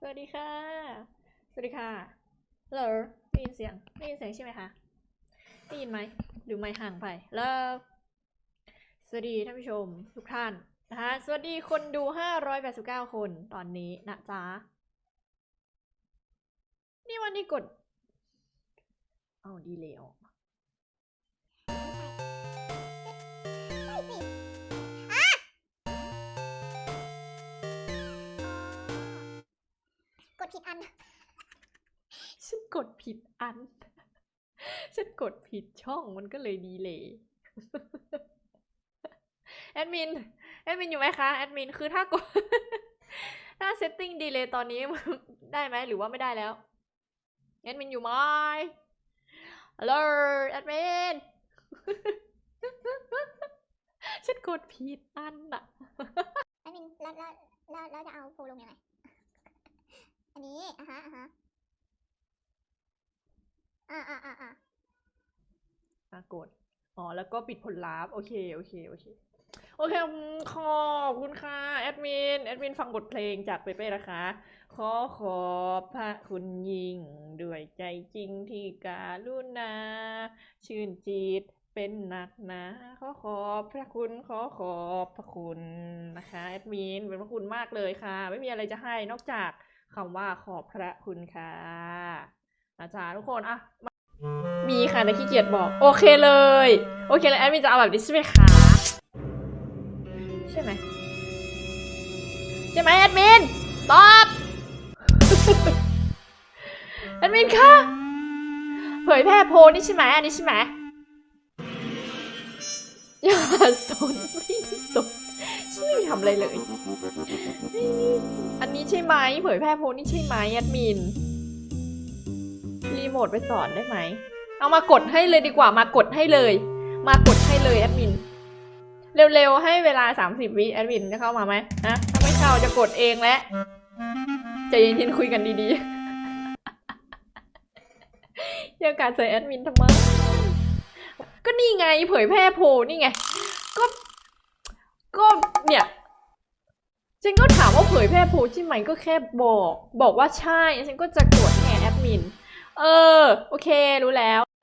สวัสดีค่ะ สวัสดีค่ะฮัลโหลได้ยินเสียงได้ยินเสียงใช่ไหมคะได้ยินไหมหรือไม่ห่างไปแล้วสวัสดีท่านผู้ชมทุกท่านนะคะสวัสดีคนดู 589 คนตอนนี้นะจ๊ะ นี่วันนี้กด เอาดีเลย ฉันกดผิดอัน ฉันกดผิดช่องมันก็เลยดีเลยแอดมิน แอดมินอยู่ไหมคะ แอดมิน คือถ้ากด ถ้าเซตติ้งดีเลยตอนนี้ได้ไหมหรือว่าไม่ได้แล้ว แอดมินอยู่ไหมฮัลโหลแอดมิน ฉันกดผิดอันอะแอดมินแล้วแล้วแล้วแล้วจะเอาโฟลงยังไง อันนี้อะฮะอะฮะอ่าอ่าอ่าอ่า อ่ะกด อ๋อ แล้วก็ปิดผลลัพธ์ โอเค โอเค โอเค โอเค ขอบคุณค่ะ แอดมิน แอดมินฟังบทเพลงจากเปเป้นะคะ ขอขอบพระคุณยิ่ง ด้วยใจจริงที่การุณา ชื่นจิตเป็นหนักนาขอขอบพระคุณขอขอบพระคุณนะคะแอดมินเป็นพระคุณมากเลยค่ะ ไม่มีอะไรจะให้นอกจากคำว่าขอบพระคุณค่ะอาจารย์ทุกคนอะ มีค่ะแต่ขี้เกียจบอก โอเคเลย โอเคเลยแอดมินจะเอาแบบนี้ใช่ไหมคะใช่ไหมใช่ไหมแอดมินตอบแอดมินคะเผยแพร่โพนี่ใช่ไหมอันนี้ใช่ไหมอย่าสนไม่สนฉันไม่ได้ทำอะไรเลย อันนี้ใช่ไหมเผยแพร่โพนี่ใช่ไหมแอดมินรีโมทไปสอนได้ไหม เอามากดให้เลยดีกว่ามากดให้เลย มากดให้เลยแอดมินเร็วๆให้เวลา 30 วิแอดมินจะเข้ามาไหมนะถ้าไม่เข้าจะกดเองและใจเย็นๆคุยกันดีๆย่าการใส่แอดมินทำไมก็นี่ไงเผยแพร่โพนี่ไง ก็ ก็เนี่ยฉันก็ถามว่าเผยแพร่โพใช่ไหมก็แค่บอก บอกว่าใช่ฉันก็จะกดไงแอดมิน เออ โอเค รู้แล้ว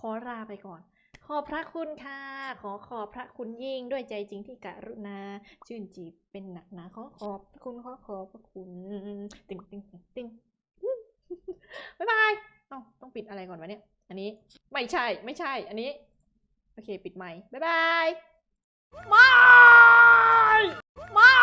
ขอลาไปก่อน ขอบพระคุณค่ะ ขอขอบพระคุณยิ่งด้วยใจจริงที่กรุณา ชื่นจีบเป็นหนักหนาขอขอบคุณขอขอบพระคุณติงติงติงติงบ๊ายบายเอ้าต้องปิดอะไรก่อนวะเนี่ย อันนี้ไม่ใช่ไม่ใช่ อันนี้ โอเค ปิดไมค์บ๊ายบายไม่ไม่